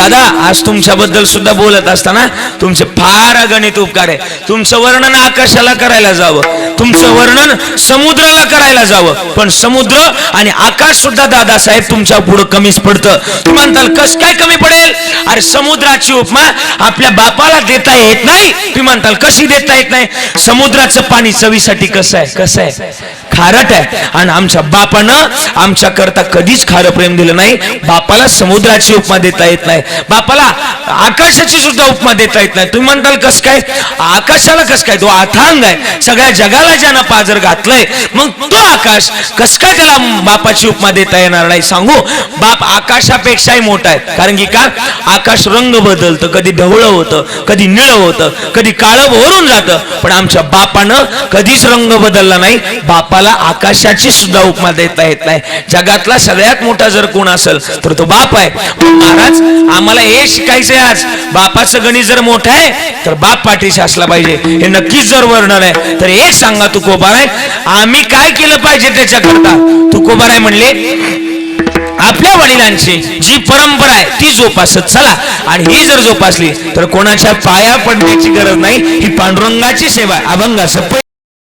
दादा आज तुमच्याबद्दल सुद्धा बोलत असताना तुमचे फार अगणित उपकार आहे. तुमचं वर्णन आकाशाला करायला जावं. तुमचं वर्णन समुद्राला करायला जावं. पण समुद्र आणि आकाश सुद्धा दादासाहेब तुमच्या पुढं कमीच पडतं. तुम्ही म्हणताल कस काय कमी पडेल? अरे समुद्राची उपमा आपल्या बापाला देता येत नाही. तुम्ही म्हणताल कशी देता येत नाही? समुद्राचं पाणी चवीसाठी कसं आहे? कसं आहे? खारट आहे. आणि आमच्या बापानं आमच्या करता कधीच खारं प्रेम दिलं नाही. बापाला समुद्राची उपमा देता येत नाही. बापाला आकाशाची सुद्धा उपमा देता येत नाही. तुम्ही म्हणताल कस काय? आकाशाला कस काय? तो अथांग आहे. सगळ्या जगाला ज्यानं पाजर घातलंय मग तो आकाश कस काय त्याला बापाची उपमा देता येणार नाही? सांगू? बाप आकाशापेक्षाही मोठा आहे. कारण की का? आकाश रंग बदलतं. कधी ढवळं होतं कधी निळं होतं कधी काळं भरून जातं. पण आमच्या बापानं कधीच रंग बदलला नाही. बापाला आकाशाची सुद्धा उपमा देता येत नाही. जगातला सगळ्यात मोठा जर कोण असेल तर तो बाप आहे. महाराज आम्हाला हे शिकायचंय आज बापाचं गणित जर मोठं आहे तर बाप पाठीशी असला पाहिजे. हे नक्कीच जर वर्णन आहे तर एक सांगा तुकोबार आहे आम्ही काय केलं पाहिजे त्याच्याकरता? तुकोबार आहे म्हणले आपल्या वडिलांची जी परंपरा आहे ती जोपासत चला. आणि ही जर जोपासली तर कोणाच्या पाया पडण्याची गरज नाही ही पांडुरंगाची सेवा आहे. अभंगा सप्पई